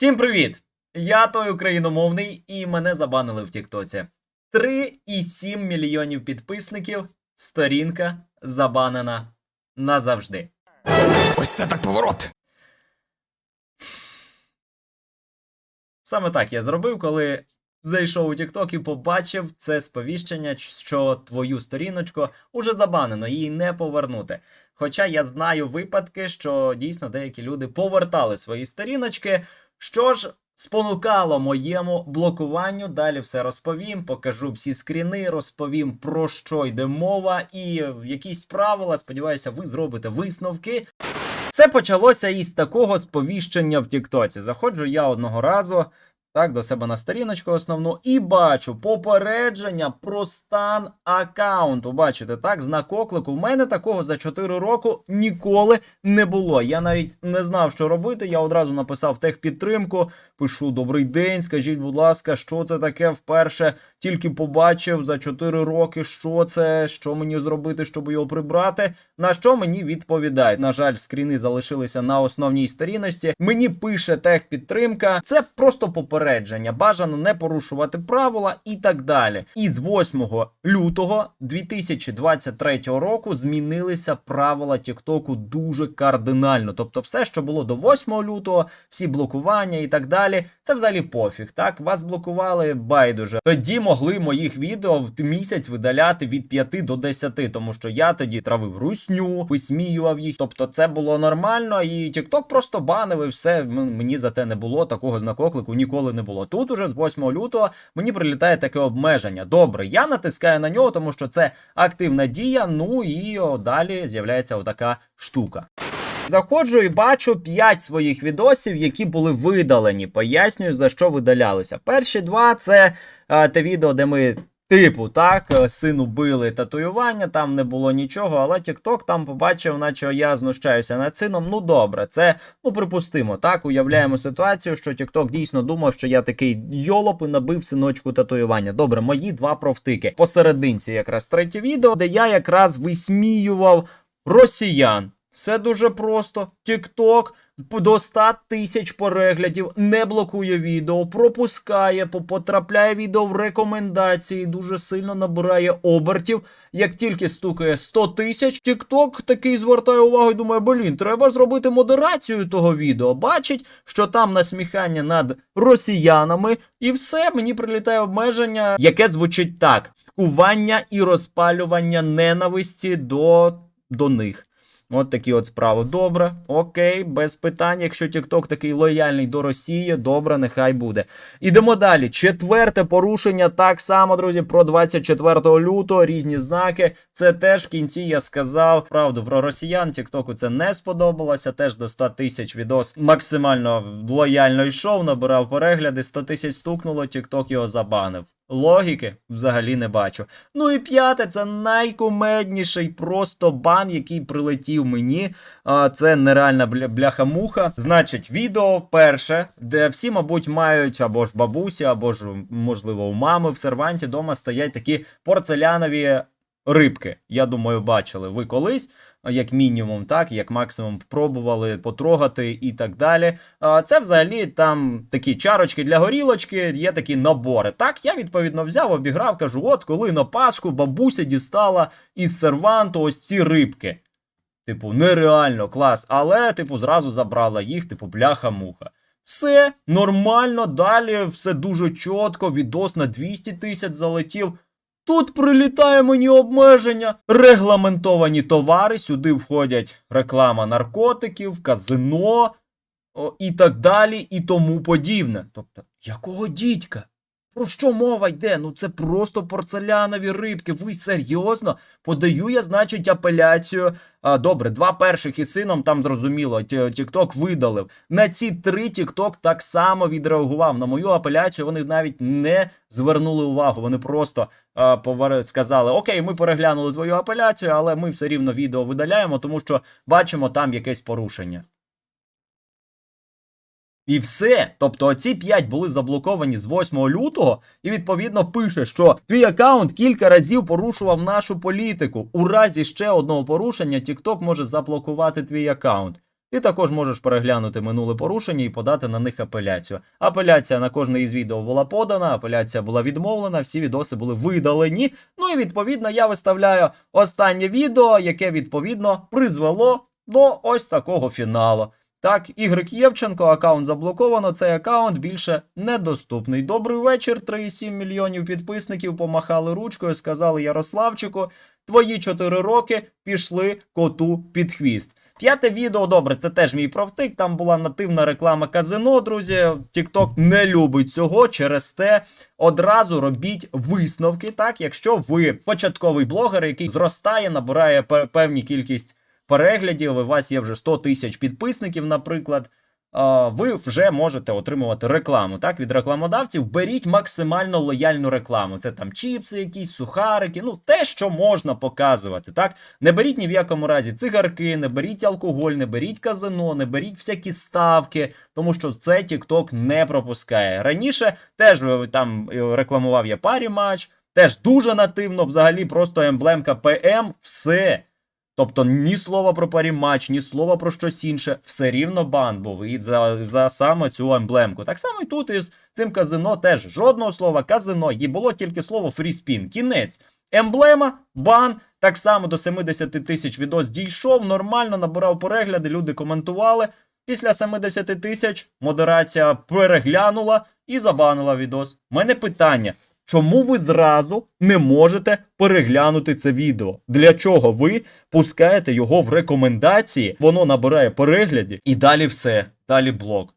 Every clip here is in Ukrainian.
Всім привіт! Я той україномовний і мене забанили в Тіктоці. 3,7 мільйонів підписників. Сторінка забанена назавжди. Ось це так поворот. Саме так я зробив, коли зайшов у TikTok і побачив це сповіщення, що твою сторіночку уже забанено, її не повернути. Хоча я знаю випадки, що дійсно деякі люди повертали свої сторіночки. Що ж спонукало моєму блокуванню? Далі все розповім, покажу всі скріни, розповім про що йде мова і якісь правила. Сподіваюся, ви зробите висновки. Все почалося із такого сповіщення в Тіктоці. Заходжу я одного разу. Так, до себе на сторіночку основну і бачу попередження про стан аккаунту. Бачите, так, знак оклику. У мене такого за 4 роки ніколи не було. Я навіть не знав, що робити. Я одразу написав техпідтримку. Пишу: Добрий день, скажіть, будь ласка, що це таке вперше? Тільки побачив за 4 роки, що це, що мені зробити, щоб його прибрати. На що мені відповідають? На жаль, скріни залишилися на основній сторіночці. Мені пише техпідтримка. Це просто попередження. Бажано не порушувати правила і так далі. І з 8 лютого 2023 року змінилися правила Тіктоку дуже кардинально. Тобто, все, що було до 8 лютого, всі блокування і так далі, це взагалі пофіг. Так, вас блокували байдуже. Тоді могли моїх відео в місяць видаляти від 5 до 10, тому що я тоді травив русню, висміював їх. Тобто, це було нормально, і TikTok просто банив і все. Мені за те не було такого знакоклику, ніколи не було. Тут уже з 8 лютого мені прилітає таке обмеження. Добре, я натискаю на нього, тому що це активна дія. Ну і далі з'являється отака штука. Заходжу і бачу 5 своїх відосів, які були видалені. Пояснюю, за що видалялися. Перші два це те відео, де ми. Типу, так, е, сину били татуювання, там не було нічого, але TikTok там побачив, наче я знущаюся над сином. Ну добре, це ну припустимо. Так, уявляємо ситуацію, що TikTok дійсно думав, що я такий йолоп і набив синочку татуювання. Добре, мої два провтики. Посерединці якраз третє відео, де я якраз висміював росіян. Все дуже просто. TikTok до 100 тисяч переглядів не блокує відео, пропускає, потрапляє відео в рекомендації, дуже сильно набирає обертів. Як тільки стукає 100 тисяч, TikTok такий звертає увагу і думає, блін, треба зробити модерацію того відео. Бачить, що там насміхання над росіянами, і все, мені прилітає обмеження, яке звучить так: вкування і розпалювання ненависті до, до них. От такі от справи. Добре, окей, без питань. Якщо TikTok такий лояльний до Росії, добре, нехай буде. Ідемо далі. Четверте порушення, так само, друзі, про 24 лютого, різні знаки. Це теж в кінці я сказав правду про росіян. TikTok це не сподобалося. Теж до 100 тисяч відос максимально лояльно йшов, набирав перегляди. 100 тисяч стукнуло, TikTok його забанив. Логіки взагалі не бачу. Ну і п'яте, це найкумедніший просто бан, який прилетів мені. Це нереальна бля- бляха-муха. Значить, відео перше, де всі, мабуть, мають або ж бабусі, або ж, можливо, у мами в серванті дома стоять такі порцелянові рибки. Я думаю, бачили ви колись. Як мінімум, так, як максимум пробували потрогати і так далі. А, Це взагалі там такі чарочки для горілочки, є такі набори. Так, я відповідно взяв, обіграв, кажу: от коли на Пасху бабуся дістала із серванту ось ці рибки. Типу, нереально клас, але, типу, зразу забрала їх, типу, бляха-муха. Все нормально, далі все дуже чітко, відос на 200 тисяч залетів. Тут прилітає мені обмеження. Регламентовані товари. Сюди входять реклама наркотиків, казино о, і так далі, і тому подібне. Тобто, якого дідька? Про що мова йде? Ну це просто порцелянові рибки. Ви серйозно? Подаю я, значить, апеляцію. А, добре, два перших із сином там зрозуміло. Тікток видалив. На ці три Тікток так само відреагував. На мою апеляцію вони навіть не звернули увагу. Вони просто а, повари- сказали: Окей, ми переглянули твою апеляцію, але ми все рівно відео видаляємо, тому що бачимо там якесь порушення. І все. Тобто оці 5 були заблоковані з 8 лютого, і відповідно пише, що твій аккаунт кілька разів порушував нашу політику. У разі ще одного порушення TikTok може заблокувати твій аккаунт. Ти також можеш переглянути минуле порушення і подати на них апеляцію. Апеляція на кожне із відео була подана, апеляція була відмовлена, всі відоси були видалені. Ну і відповідно я виставляю останнє відео, яке відповідно призвело до ось такого фіналу. Так, Ігрик Євченко, аккаунт заблоковано. Цей аккаунт більше недоступний. Добрий вечір. 3,7 мільйонів підписників помахали ручкою, сказали Ярославчику. Твої 4 роки пішли коту під хвіст. П'яте відео, добре, це теж мій профтик. Там була нативна реклама казино, друзі. TikTok не любить цього. Через те одразу робіть висновки. Так, якщо ви початковий блогер, який зростає, набирає пе- певні кількість переглядів, у вас є вже 100 тисяч підписників, наприклад. Ви вже можете отримувати рекламу. Так, від рекламодавців беріть максимально лояльну рекламу. Це там чіпси, якісь сухарики, ну те, що можна показувати. Так, не беріть ні в якому разі цигарки, не беріть алкоголь, не беріть казино, не беріть всякі ставки, тому що це TikTok не пропускає. Раніше теж е, там е, рекламував я парі матч, теж дуже нативно, взагалі просто емблемка ПМ, все. Тобто ні слова про паріматч, ні слова про щось інше, все рівно бан був і за, за саме цю емблемку. Так само і тут із цим казино теж жодного слова казино, і було тільки слово фріспін. Кінець. Емблема, бан, так само до 70 тисяч відос дійшов, нормально набирав перегляди, люди коментували. Після 70 тисяч модерація переглянула і забанила відос. У мене питання. Чому ви зразу не можете переглянути це відео? Для чого ви пускаєте його в рекомендації, воно набирає перегляді, і далі все, далі блок.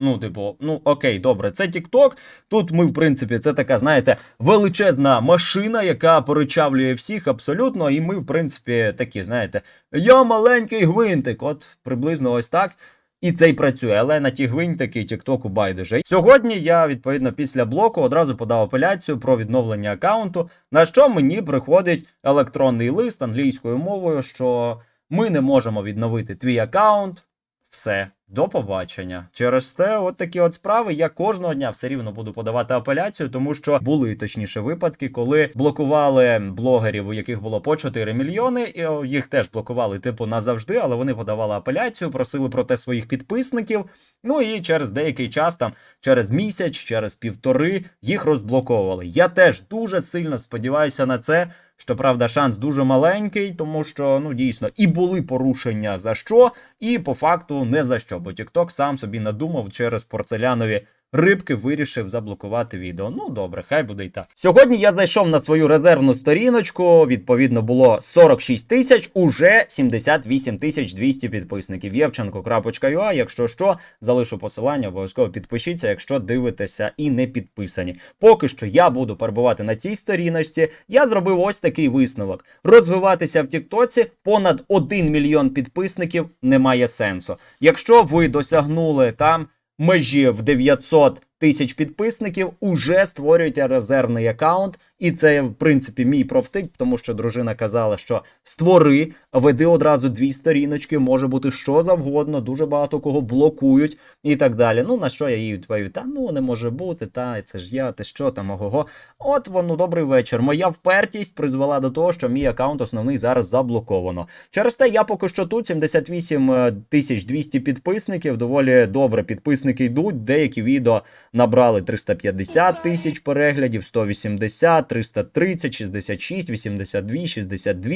Ну, типу, ну окей, добре, це TikTok. Тут ми, в принципі, це така, знаєте, величезна машина, яка перечавлює всіх абсолютно. І ми, в принципі, такі, знаєте, я маленький гвинтик, от приблизно ось так. І це й працює, але на ті гвинтики Тіктоку байдуже. Сьогодні я, відповідно, після блоку одразу подав апеляцію про відновлення аккаунту, на що мені приходить електронний лист англійською мовою, що ми не можемо відновити твій аккаунт. Все, до побачення. Через те, от такі от справи. Я кожного дня все рівно буду подавати апеляцію, тому що були точніше випадки, коли блокували блогерів, у яких було по 4 мільйони. І їх теж блокували, типу, назавжди, але вони подавали апеляцію, просили про те своїх підписників. Ну і через деякий час, там через місяць, через півтори, їх розблоковували. Я теж дуже сильно сподіваюся на це. Щоправда, шанс дуже маленький, тому що ну дійсно і були порушення за що, і по факту не за що. Бо TikTok сам собі надумав через порцелянові рибки, вирішив заблокувати відео. Ну добре, хай буде і так. Сьогодні я зайшов на свою резервну сторіночку. Відповідно, було 46 тисяч, уже 78 тисяч 200 підписників. Євченко.ua, Якщо що, залишу посилання, обов'язково підпишіться, якщо дивитеся і не підписані. Поки що я буду перебувати на цій сторіночці. Я зробив ось такий висновок: розвиватися в Тіктоці понад 1 мільйон підписників немає сенсу. Якщо ви досягнули там межі в 900 тисяч підписників, уже створюйте резервний аккаунт. І це, в принципі, мій профтик, тому що дружина казала, що створи, веди одразу дві сторіночки, може бути що завгодно, дуже багато кого блокують і так далі. Ну на що я їй відповів? Та ну не може бути, та це ж я, ти що там, ого. От воно, добрий вечір. Моя впертість призвела до того, що мій аккаунт основний зараз заблоковано. Через те я поки що тут 78 е, тисяч 200 підписників. Доволі добре підписники йдуть. Деякі відео набрали 350 тисяч переглядів, 180, 330, 66, 82, 62.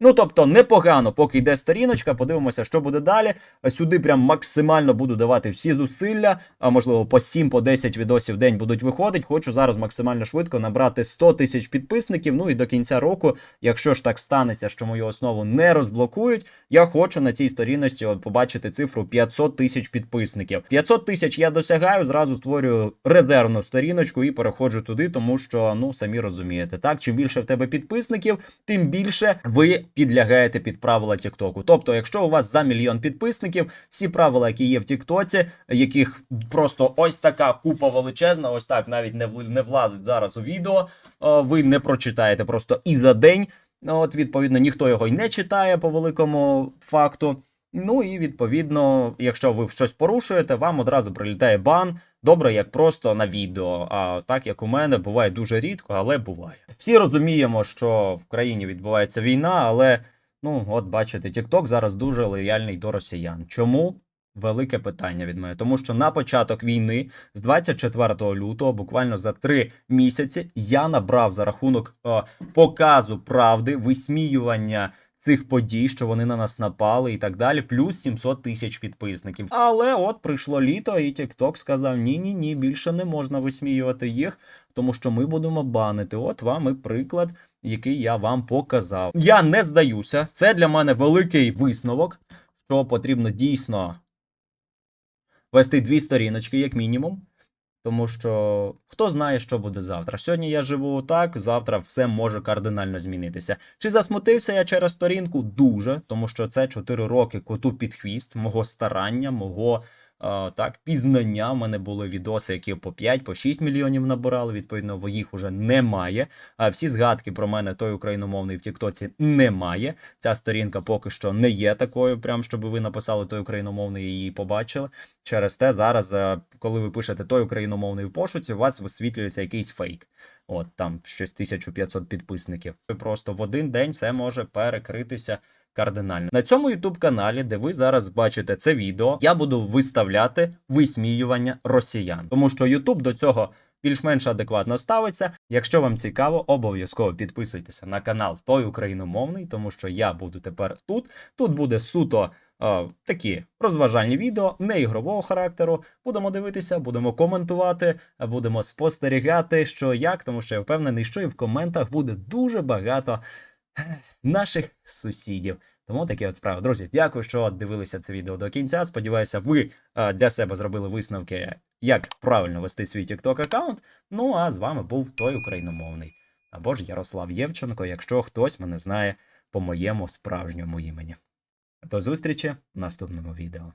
Ну тобто непогано, поки йде сторіночка. Подивимося, що буде далі. Сюди прям максимально буду давати всі зусилля. А можливо, по 7 по 10 відосів в день будуть виходити. Хочу зараз максимально швидко набрати 100 тисяч підписників. Ну і до кінця року, якщо ж так станеться, що мою основу не розблокують, я хочу на цій сторіночці побачити цифру 500 тисяч підписників. 500 тисяч я досягаю, зразу створюю резервну сторіночку і переходжу туди, тому що ну самі розумієте, так чим більше в тебе підписників, тим більше ви підлягаєте під правила Тіктоку. Тобто, якщо у вас за мільйон підписників, всі правила, які є в Тіктоці, яких просто ось така купа величезна, ось так навіть не не влазить зараз у відео. Ви не прочитаєте просто і за день. Ну, От, відповідно, ніхто його й не читає по великому факту. Ну і відповідно, якщо ви щось порушуєте, вам одразу прилітає бан. Добре, як просто на відео. А так як у мене буває дуже рідко, але буває. Всі розуміємо, що в країні відбувається війна, але Ну, от бачите, TikTok зараз дуже лояльний до росіян. Чому? Велике питання від мене, тому що на початок війни, з 24 лютого, буквально за три місяці, я набрав за рахунок е, показу правди, висміювання цих подій, що вони на нас напали і так далі, плюс 700 тисяч підписників. Але от прийшло літо, і TikTok сказав: ні, ні, ні, більше не можна висміювати їх, тому що ми будемо банити. От вам і приклад, який я вам показав. Я не здаюся. Це для мене великий висновок, що потрібно дійсно вести дві сторіночки, як мінімум. Тому що хто знає, що буде завтра. Сьогодні я живу так, завтра все може кардинально змінитися. Чи засмутився я через сторінку? Дуже, тому що це 4 роки коту під хвіст, мого старання, мого так, пізнання. У мене були відоси, які по 5, по 6 мільйонів набирали. Відповідно, їх уже немає. А всі згадки про мене той україномовний в Тіктоці немає. Ця сторінка поки що не є такою, прям щоб ви написали той україномовний і її побачили. Через те зараз, е, коли ви пишете той україномовний в пошуці, у вас висвітлюється якийсь фейк. От там щось 1500 підписників. Просто в один день все може перекритися кардинально. На цьому youtube каналі, де ви зараз бачите це відео, я буду виставляти висміювання росіян, тому що YouTube до цього. Більш-менш адекватно ставиться. Якщо вам цікаво, обов'язково підписуйтеся на канал Той Україномовний, тому що я буду тепер тут. Тут буде суто е, такі розважальні відео, не ігрового характеру. Будемо дивитися, будемо коментувати, будемо спостерігати, що як, тому що я впевнений, що і в коментах буде дуже багато наших сусідів. Тому такі от справи. Друзі, дякую, що дивилися це відео до кінця. Сподіваюся, ви е, для себе зробили висновки, як правильно вести свій TikTok аккаунт. Ну а з вами був той україномовний. Або ж Ярослав Євченко, якщо хтось мене знає по моєму справжньому імені. До зустрічі в наступному відео.